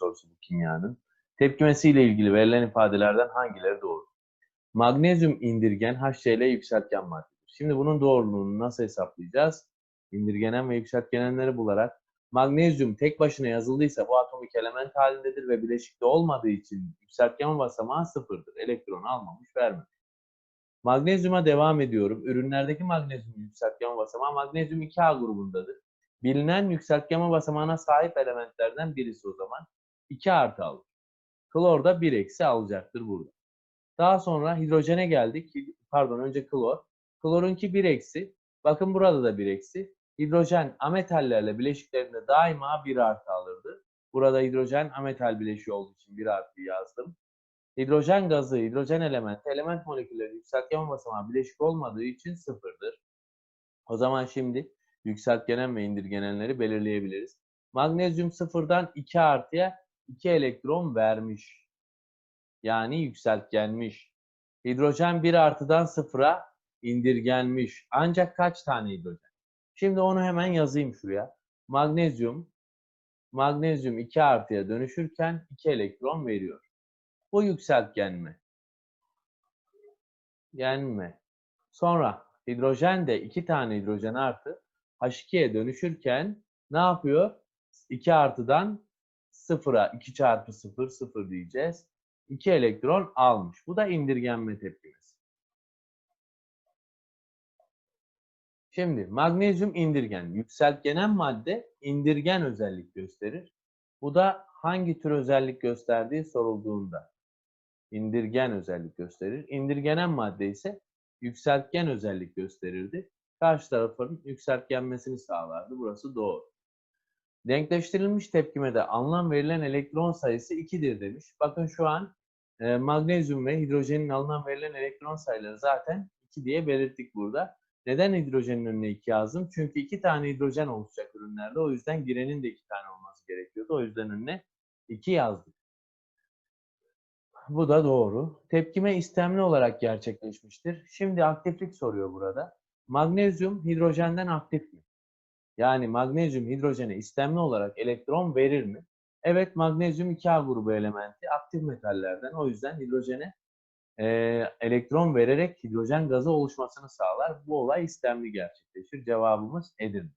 sorusu bu kimyanın. Tepkimesiyle ilgili verilen ifadelerden hangileri doğru? Magnezyum indirgen HCl yükseltgen maddedir. Şimdi bunun doğruluğunu nasıl hesaplayacağız? İndirgenen ve yükseltgenenleri bularak magnezyum tek başına yazıldıysa bu atomik element halindedir ve bileşikte olmadığı için yükseltgen basamağı sıfırdır. Elektron almamış, vermemiş. Magnezyuma devam ediyorum. Ürünlerdeki magnezyum yükseltgen basamağı magnezyum 2A grubundadır. Bilinen yükseltgen basamağına sahip elementlerden birisi o zaman 2 artı alır. Klor da 1 eksi alacaktır burada. Daha sonra hidrojene geldik. Pardon önce klor. Klorunki 1 eksi. Bakın burada da 1 eksi. Hidrojen ametallerle bileşiklerinde daima 1 artı alırdı. Burada hidrojen ametal bileşiği olduğu için 1 artı yazdım. Hidrojen gazı, hidrojen elementi, element molekülleri yükseltgen basamağı bileşik olmadığı için sıfırdır. O zaman şimdi yükseltgenen ve indirgenenleri belirleyebiliriz. Magnezyum sıfırdan 2 artıya 2 elektron vermiş. Yani yükseltgenmiş. Hidrojen 1 artıdan sıfıra indirgenmiş. Ancak kaç tane hidrojen? Şimdi onu hemen yazayım şuraya. Magnezyum, magnezyum 2 artıya dönüşürken 2 elektron veriyor. Bu yükseltgen mi? Gelme. Sonra hidrojen de 2 tane hidrojen artı H2'ye dönüşürken ne yapıyor? 2 artıdan 0'a 2 çarpı 0 0 diyeceğiz. 2 elektron almış. Bu da indirgenme tepkimesi. Şimdi magnezyum indirgen. Yükseltgenen madde indirgen özellik gösterir. Bu da hangi tür özellik gösterdiği sorulduğunda indirgen özellik gösterir. İndirgenen madde ise yükseltgen özellik gösterirdi. Karşı tarafın yükseltgenmesini sağlardı. Burası doğru. Denkleştirilmiş tepkimede anlam verilen elektron sayısı 2'dir demiş. Bakın şu an e, magnezyum ve hidrojenin alınan verilen elektron sayıları zaten 2 diye belirttik burada. Neden hidrojenin önüne 2 yazdım? Çünkü 2 tane hidrojen olacak ürünlerde. O yüzden girenin de 2 tane olması gerekiyordu. O yüzden önüne 2 yazdık. Bu da doğru. Tepkime istemli olarak gerçekleşmiştir. Şimdi aktiflik soruyor burada. Magnezyum hidrojenden aktif mi? Yani magnezyum hidrojene istemli olarak elektron verir mi? Evet magnezyum 2A grubu elementi aktif metallerden. O yüzden hidrojene e, elektron vererek hidrojen gazı oluşmasını sağlar. Bu olay istemli gerçekleşir. Cevabımız Edirne.